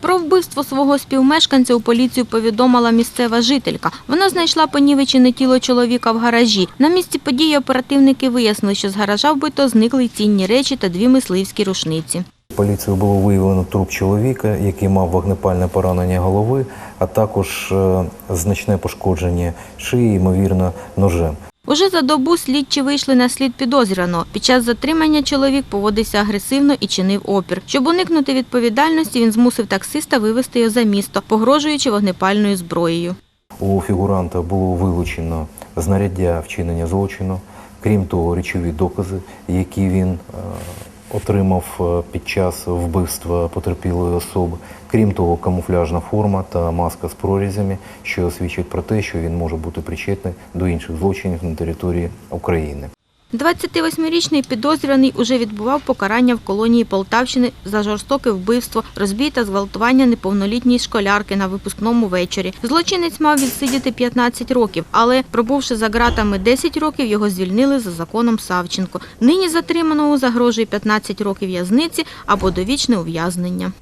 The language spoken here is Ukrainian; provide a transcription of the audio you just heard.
Про вбивство свого співмешканця у поліцію повідомила місцева жителька. Вона знайшла понівечене тіло чоловіка в гаражі. На місці події оперативники вияснили, що з гаража вбито зникли цінні речі та дві мисливські рушниці. Поліцією було виявлено труп чоловіка, який мав вогнепальне поранення голови, а також е, значне пошкодження шиї, ймовірно, ножем. Уже за добу слідчі вийшли на слід підозрюваного. Під час затримання чоловік поводився агресивно і чинив опір. Щоб уникнути відповідальності, він змусив таксиста вивезти його за місто, погрожуючи вогнепальною зброєю. У фігуранта було вилучено знаряддя вчинення злочину, крім того, речові докази, які він е, отримав е, під час вбивства потерпілої особи. Крім того, камуфляжна форма та маска з прорізями, що свідчить про те, що він може бути причетний до інших злочинів на території України. 28-річний підозрюваний уже відбував покарання в колонії Полтавщини за жорстоке вбивство, розбій та зґвалтування неповнолітньої школярки на випускному вечорі. Злочинець мав відсидіти 15 років, але пробувши за ґратами 10 років, його звільнили за законом Савченко. Нині затриманому загрожує 15 років в'язниці або довічне ув'язнення.